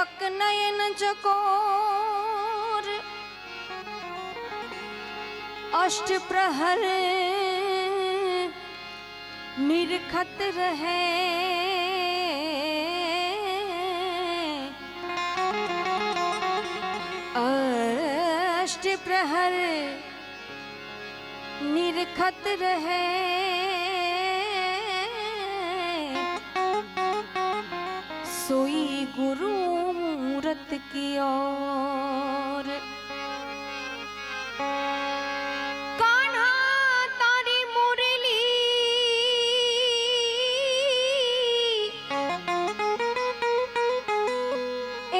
ਬਕ ਨੈਣ ਚਕੋਰ। ਅਸ਼ਟ ਪ੍ਰਹਰ ਨਿਰਖਤ ਰਹੇ। ਅਸ਼ਟ ਪ੍ਰਹਰ ਨਿਰਖਤ ਰਹੇ। की ओर कान्हा तारी मुरली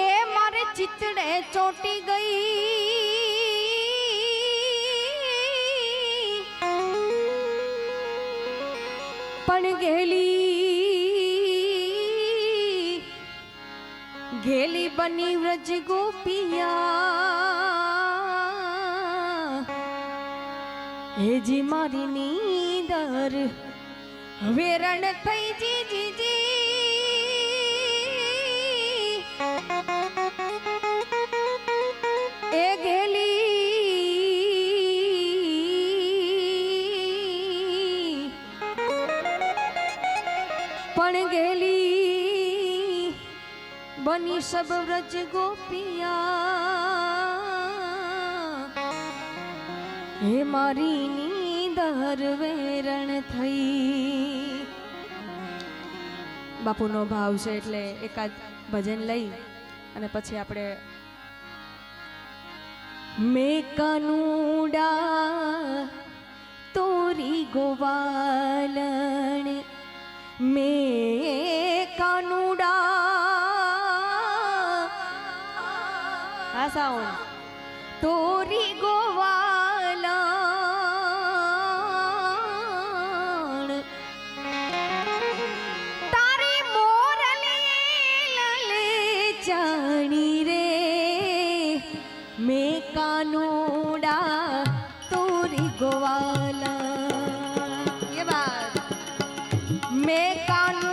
ए मारे चितड़े चोटी गई पण गेली બની વ્રજ ગોપિયા. હેજી મારી નીદર વેરણ થઈ જી બની व्रज गोपिया। હે મારી નીંદર વેરણ થઈ બાપુનો ભાવ છે એટલે એકાદ ભજન લઈ અને પછી આપણે મેં કનુડા તોરી ગોવાલણ મેં ભાષાઓ તોરી ગોવાલ. તારી મોરલી ચાણી રે. મેં કાનુડા તોરી ગોવાલ. મેં કાનુ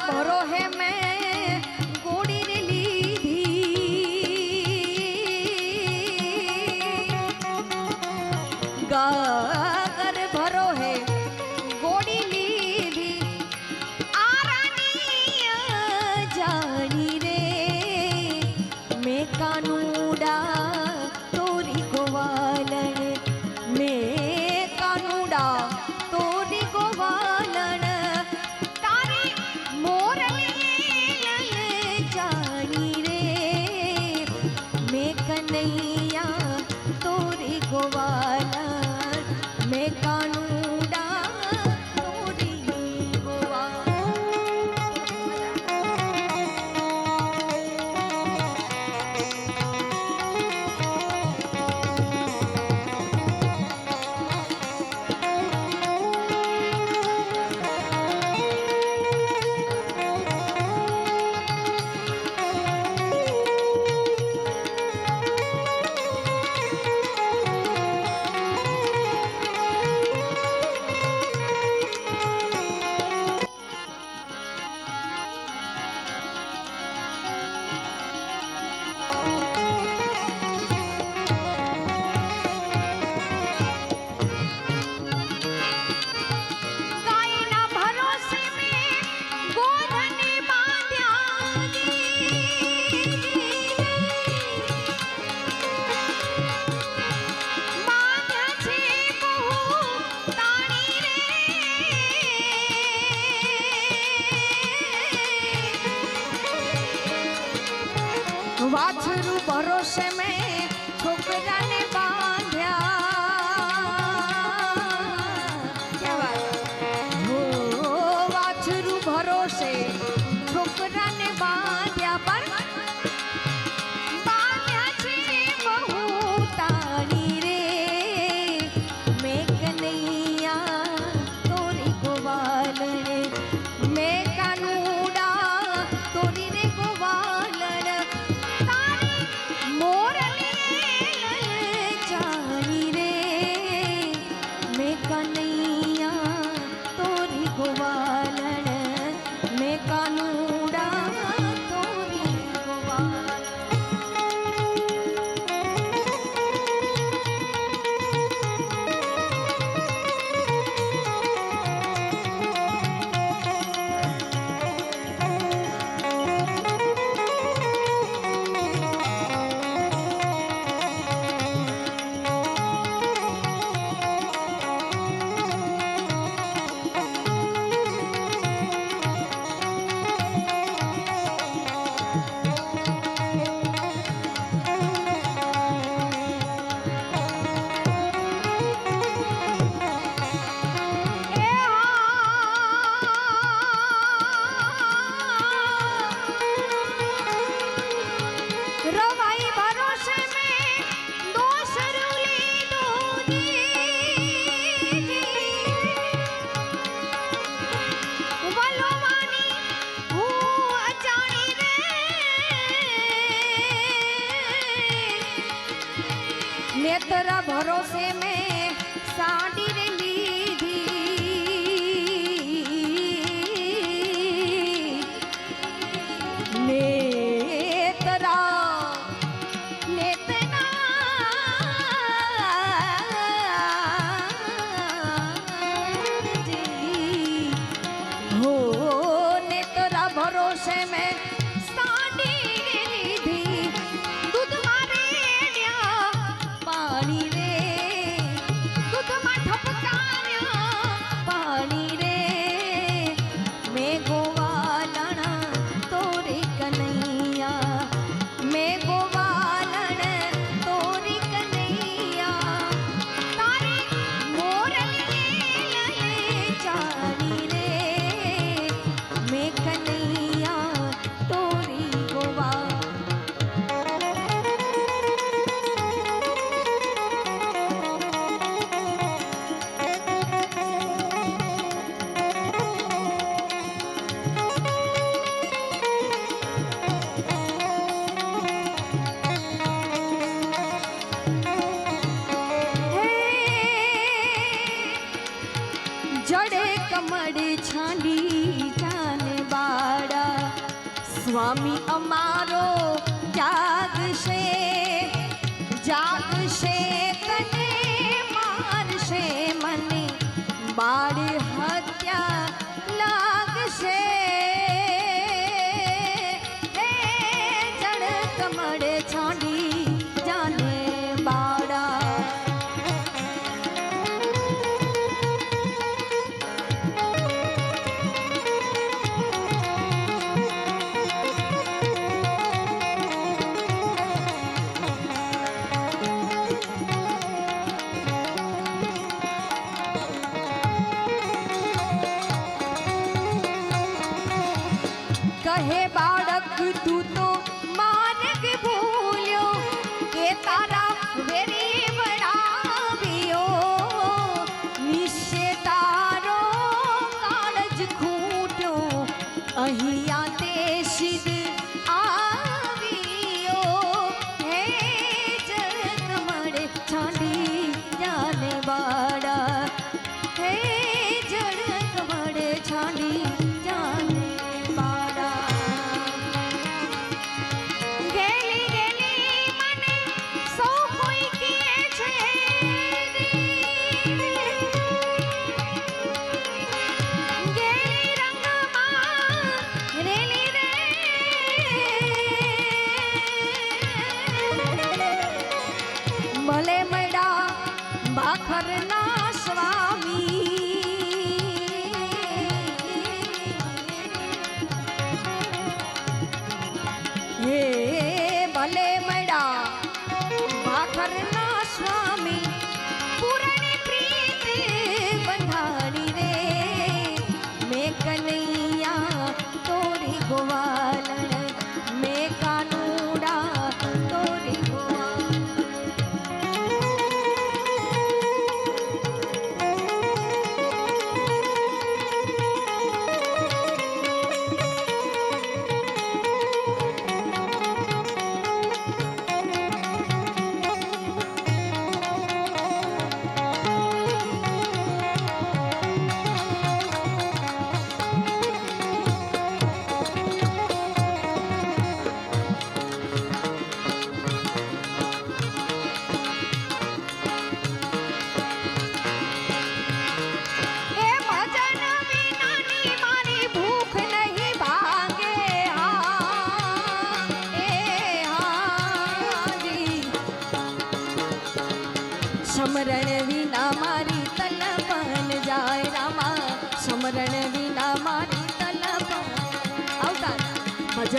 ભરો હે મેં भरोसे में छोकरा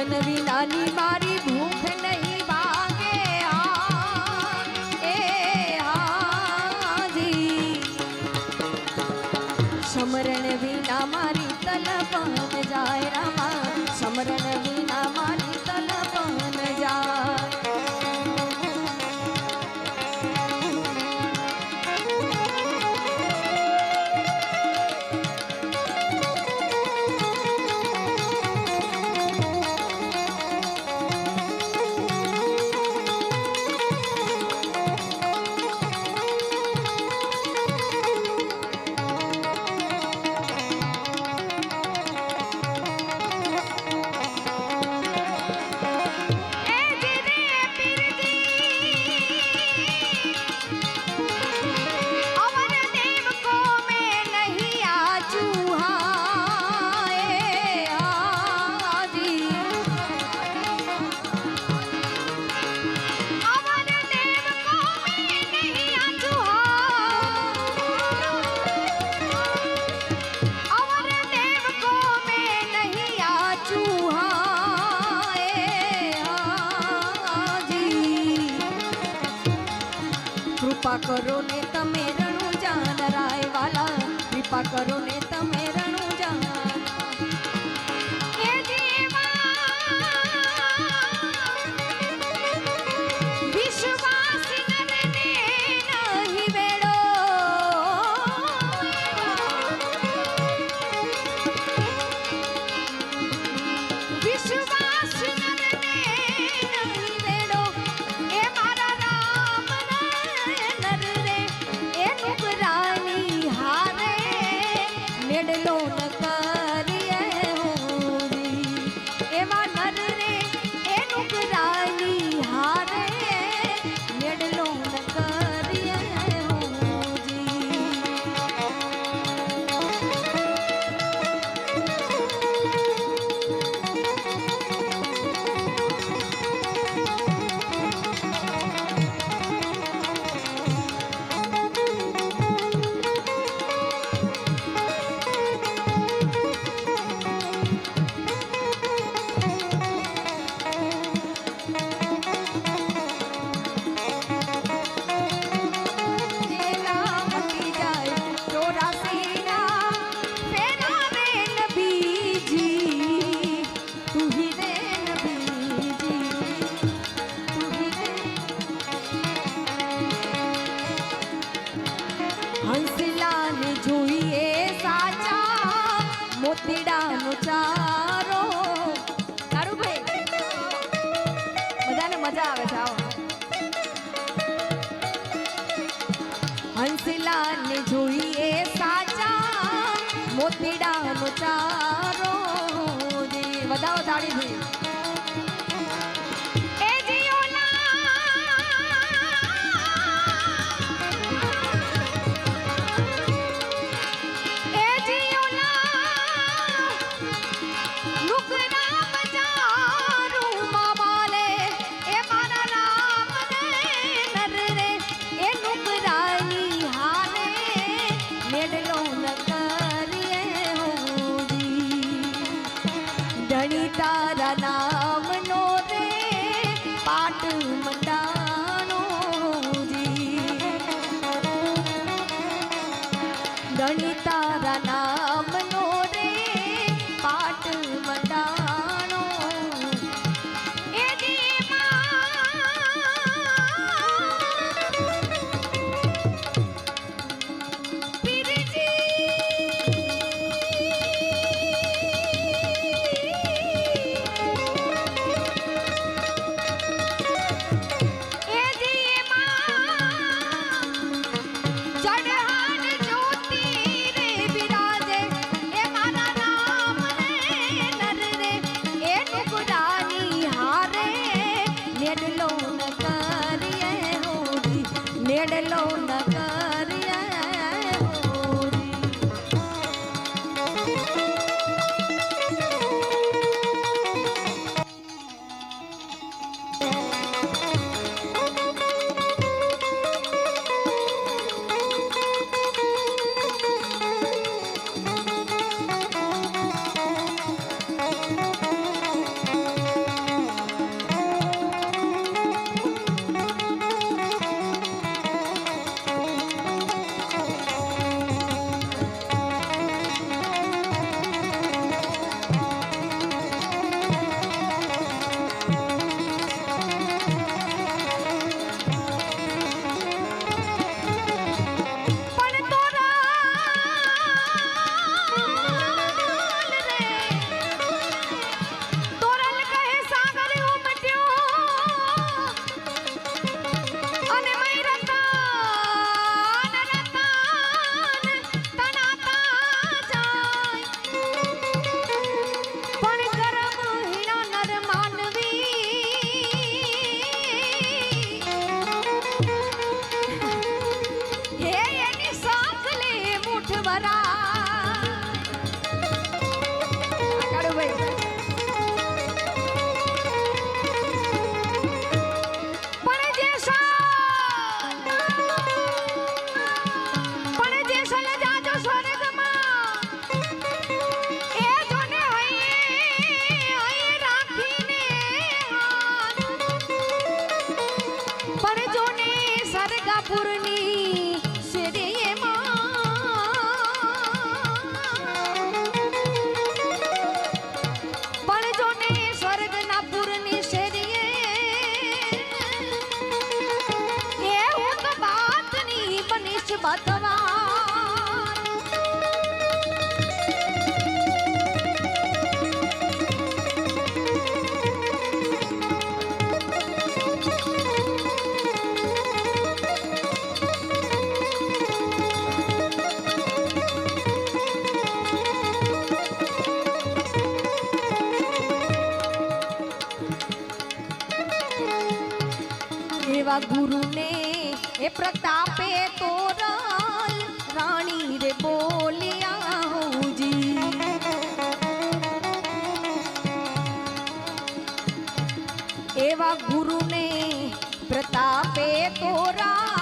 जनविनाली मार કૃપા કરો ને તમે રણુ જાન રાય વાલા કૃપા કરો ને bonito. Música એવા ગુરુને પ્રતાપે તોરા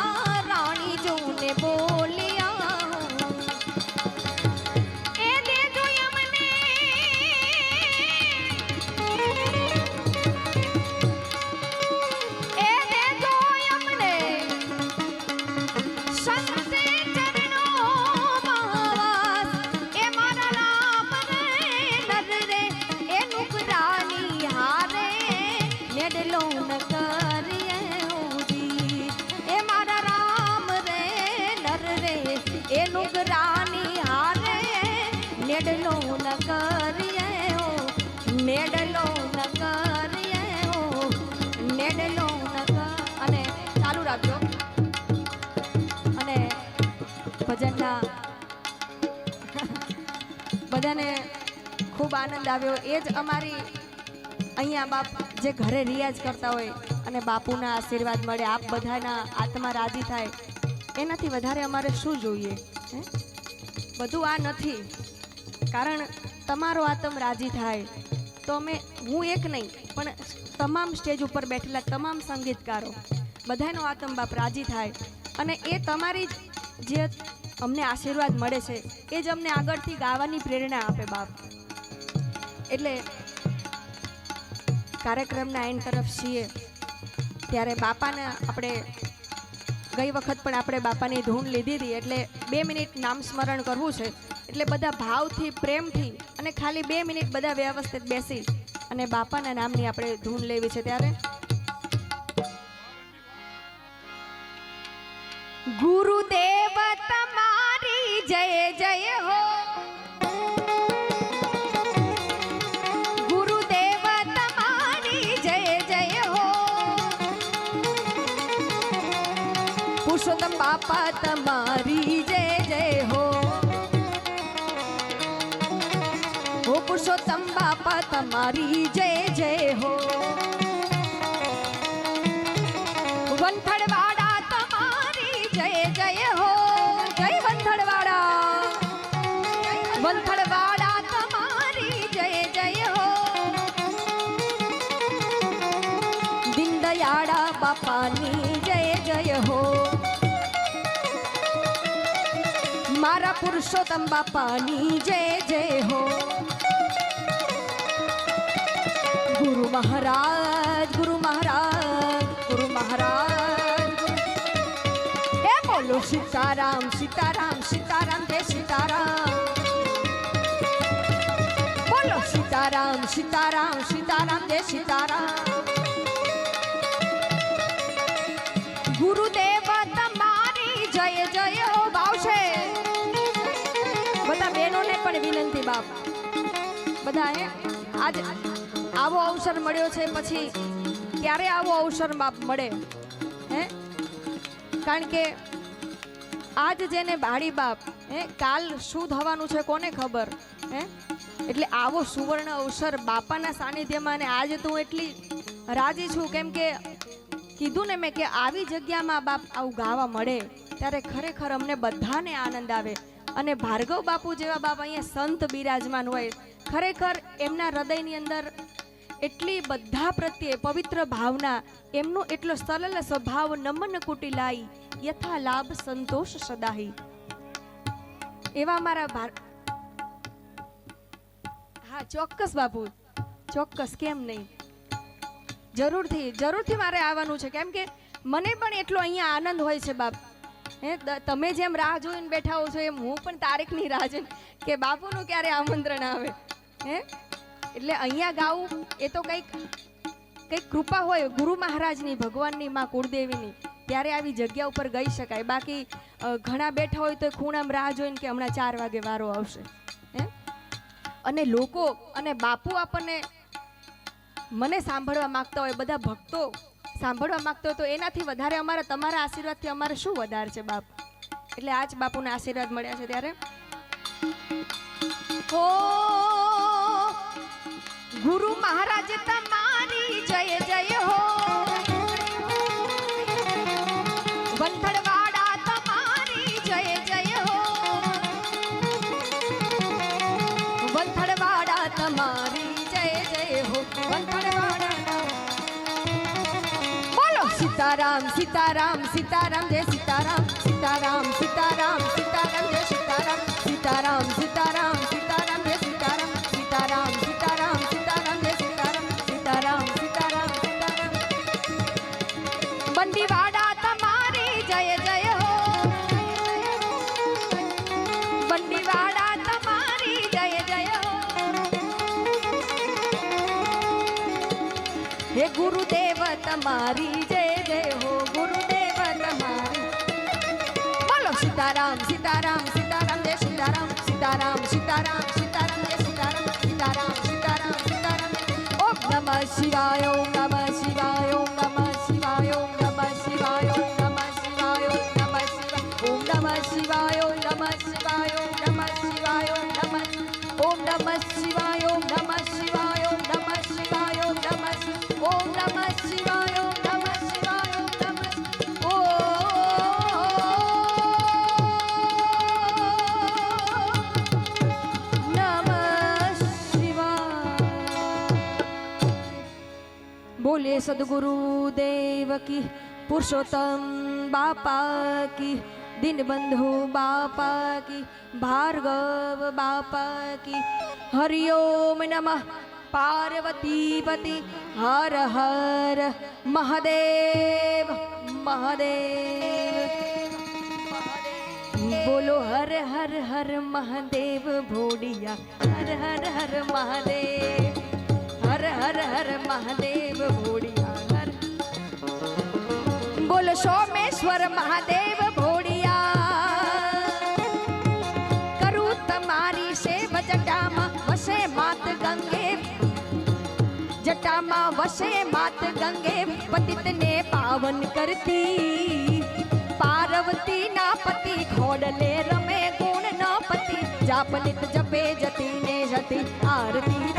ભજનના બધાને ખૂબ આનંદ આવ્યો. એ જ અમારી અહીંયા બાપ જે ઘરે રિયાઝ કરતા હોય અને બાપુના આશીર્વાદ મળે, આપ બધાના આત્મા રાજી થાય, એનાથી વધારે અમારે શું જોઈએ બધું આ નથી. કારણ તમારો આત્મ રાજી થાય. તો અમે, હું એક નહીં, પણ તમામ સ્ટેજ ઉપર બેઠેલા તમામ સંગીતકારો, બધાનો આત્મ બાપ રાજી થાય. અને એ તમારી જે અમને આશીર્વાદ મળે છે. એ જ અમને આગળથી ગાવાની પ્રેરણા આપે બાપ. એટલે કાર્યક્રમના એન્ડ તરફ છીએ. ત્યારે બાપાને આપણે ગઈ વખત પણ આપણે બાપાની ધૂન લીધી હતી. એટલે બે મિનિટ નામ સ્મરણ કરવું છે. એટલે બધા ભાવથી, પ્રેમથી અને ખાલી બે મિનિટ બધા વ્યવસ્થિત બેસી અને બાપાના નામની આપણે ધૂન લેવી છે ત્યારે. ગુરુદેવ જય જય હો. પુરુષોત્તમ બાપા તમારી જય જય હો. હો પુરુષોત્તમ બાપા તમારી જય દીનદયાળા બાપાની જય જય હો મારા પુરુષોત્તમ બાપાની જય જય હો ગુરુ મહારાજ ગુરુ મહારાજ ગુરુ મહારાજ હે બોલો સીતારામ સીતારામ સીતારામ જય સીતારામ બોલો સીતારામ સીતારામ સીતારામ જય સીતારામ બધા હે આજ આવો અવસર મળ્યો છે, પછી ક્યારે આવો અવસર મળે, હે? કારણ કે આજ જેને બાળી બાપ, હે, કાલ શું થવાનું છે કોને ખબર, હે? એટલે આવો સુવર્ણ અવસર બાપાના સાનિધ્યમાં અને આજે તો હું એટલી રાજી છું કેમ કે કીધું ને મેં કે આવી જગ્યામાં બાપ આવું ગાવા મળે, ત્યારે ખરેખર અમને બધાને આનંદ આવે. અને ભાર્ગવ બાપુ જેવા બાપ અહીંયા સંત બિરાજમાન હોય ખરેખર એમના હૃદયની અંદર એટલી બધા પ્રત્યે પવિત્ર ભાવના, એમનો એટલો સરળ સ્વભાવ નમન કુટી લાઈ, યથા લાભ સંતોષ સદાહી. એવા મારા હા, ચોક્કસ બાપુ, ચોક્કસ, કેમ નહીં? જરૂરથી જરૂરથી મારે આવવાનું છે. કેમ કે મને પણ એટલો અહીંયા આનંદ હોય છે, બાપ. હે તમે જેમ રાહ જોઈને બેઠા હો છો, એમ હું પણ તારીખની રાહ જોઈને કે બાપુનું ક્યારે આમંત્રણ આવે? હે? એટલે અહીંયા ગાવું, એ તો કંઈક કંઈક કૃપા હોય ગુરુ મહારાજની, ભગવાનની, માં કુળદેવીની. ત્યારે આવી જગ્યા ઉપર ગઈ શકાય. બાકી ઘણા બેઠા હોય તો ખૂણામાં રાહ જોઈને કે હમણાં ચાર વાગે વારો આવશે. હે? અને લોકો અને બાપુ આપણને મને સાંભળવા માંગતા હોય, બધા ભક્તો સાંભળવા માગતા હોય, તો એનાથી વધારે અમારા, તમારા આશીર્વાદથી અમારે શું વધારે છે બાપ? એટલે આજ બાપુના આશીર્વાદ મળ્યા છે ત્યારે. હો! ગુરુ મહારાજ તમારી જય જય હો. વંથડવાડા તમારી જય જય હો. વંથડવાડા તમારી જય જય હો. વંથડવાડા બોલો, સીતારામ સીતારામ સીતારામ, જય સીતારામ. તમારી જય જય હો ગુરુદેવ તમારી બોલો સીતારામ સીતારામ સીતારામ જય સીતારામ સીતારામ સીતારામ સીતારામ જય સીતારામ સીતારામ સીતારામ સીતારામ ઓમ નમઃ શિવાય ઓમ નમઃ શિવાય ઓમ નમઃ શિવાય ઓમ નમઃ શિવાય ઓમ નમઃ શિવાય ઓમ નમઃ શિવાય ઓમ નમઃ શિવાય ઓમ નમઃ શિવાય ઓમ નમઃ શિવાય ઓમ નમઃ ઓમ નમઃ શિવાય बोले, सदगुरु देव की, पुरुषोत्तम बापा की, दीनबंधु बापा की, भार्गव बापा की, हरिओम नमः। पार्वतीपति हर हर महादेव महादेव। बोलो, हर हर हर महादेव भोड़िया हर हर हर महादेव। હર હર મહાદેવ ભોળિયા હર બોલો સોમેશ્વર મહાદેવ ભોળિયા કરું તમારી સેવ જટામાં વસે માત ગંગે જટામાં વસે માત ગંગે પતિતને પાવન કરતી પાર્વતી ના પતિ ખોડલે રમે ગુણ ના પતિ જાપલિત જપે જતી ને જતી આરતી